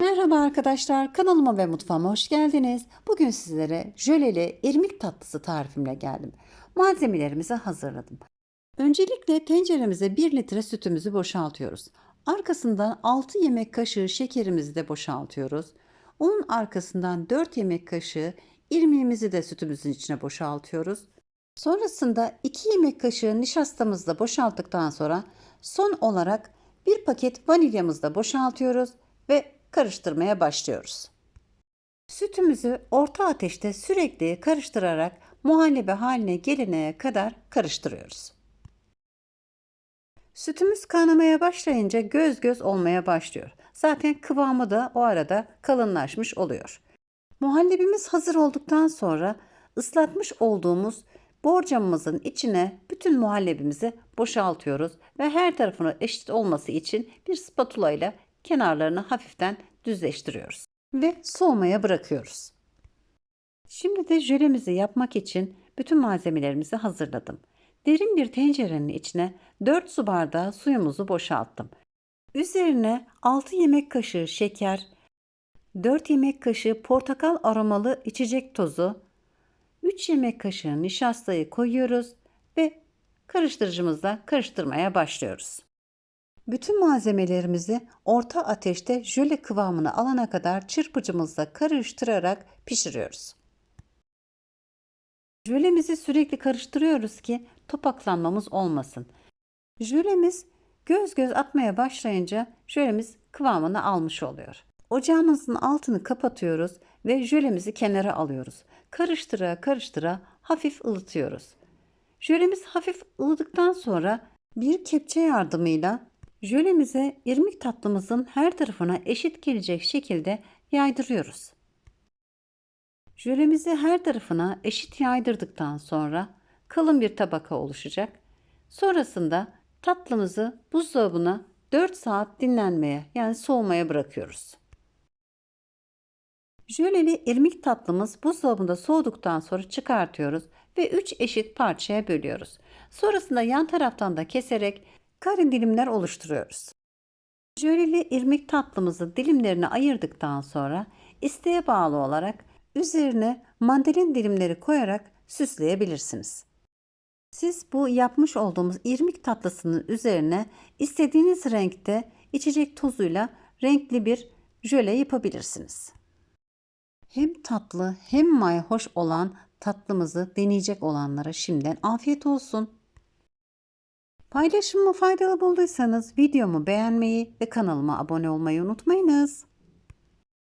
Merhaba arkadaşlar, kanalıma ve mutfağıma hoş geldiniz. Bugün sizlere jöleli irmik tatlısı tarifimle geldim. Malzemelerimizi hazırladım. Öncelikle tenceremize 1 litre sütümüzü boşaltıyoruz. Arkasından 6 yemek kaşığı şekerimizi de boşaltıyoruz. Onun arkasından 4 yemek kaşığı irmiğimizi de sütümüzün içine boşaltıyoruz. Sonrasında 2 yemek kaşığı nişastamızı da boşalttıktan sonra son olarak bir paket vanilyamızı da boşaltıyoruz ve karıştırmaya başlıyoruz. Sütümüzü orta ateşte sürekli karıştırarak muhallebi haline gelene kadar karıştırıyoruz. Sütümüz kaynamaya başlayınca göz göz olmaya başlıyor. Zaten kıvamı da o arada kalınlaşmış oluyor. Muhallebimiz hazır olduktan sonra ıslatmış olduğumuz borcamımızın içine bütün muhallebimizi boşaltıyoruz ve her tarafını eşit olması için bir spatula ile kenarlarını hafiften düzleştiriyoruz ve soğumaya bırakıyoruz. Şimdi de jölemizi yapmak için bütün malzemelerimizi hazırladım. Derin bir tencerenin içine 4 su bardağı suyumuzu boşalttım. Üzerine 6 yemek kaşığı şeker, 4 yemek kaşığı portakal aromalı içecek tozu, 3 yemek kaşığı nişastayı koyuyoruz ve karıştırıcımızla karıştırmaya başlıyoruz. Bütün malzemelerimizi orta ateşte jöle kıvamını alana kadar çırpıcımızla karıştırarak pişiriyoruz. Jölemizi sürekli karıştırıyoruz ki topaklanmamız olmasın. Jölemiz göz göz atmaya başlayınca jölemiz kıvamını almış oluyor. Ocağımızın altını kapatıyoruz ve jölemizi kenara alıyoruz. Karıştıra karıştıra hafif ılıtıyoruz. Jölemiz hafif ılıdıktan sonra bir kepçe yardımıyla jölemize irmik tatlımızın her tarafına eşit gelecek şekilde yaydırıyoruz. Jölemizi her tarafına eşit yaydırdıktan sonra kalın bir tabaka oluşacak. Sonrasında tatlımızı buzdolabına 4 saat dinlenmeye yani soğumaya bırakıyoruz. Jöleli irmik tatlımız buzdolabında soğuduktan sonra çıkartıyoruz ve 3 eşit parçaya bölüyoruz. Sonrasında yan taraftan da keserek kare dilimler oluşturuyoruz. Jöleli irmik tatlımızı dilimlerine ayırdıktan sonra isteğe bağlı olarak üzerine mandalin dilimleri koyarak süsleyebilirsiniz. Siz bu yapmış olduğumuz irmik tatlısının üzerine istediğiniz renkte içecek tozuyla renkli bir jöle yapabilirsiniz. Hem tatlı hem mayhoş olan tatlımızı deneyecek olanlara şimdiden afiyet olsun. Paylaşımımı faydalı bulduysanız videomu beğenmeyi ve kanalıma abone olmayı unutmayınız.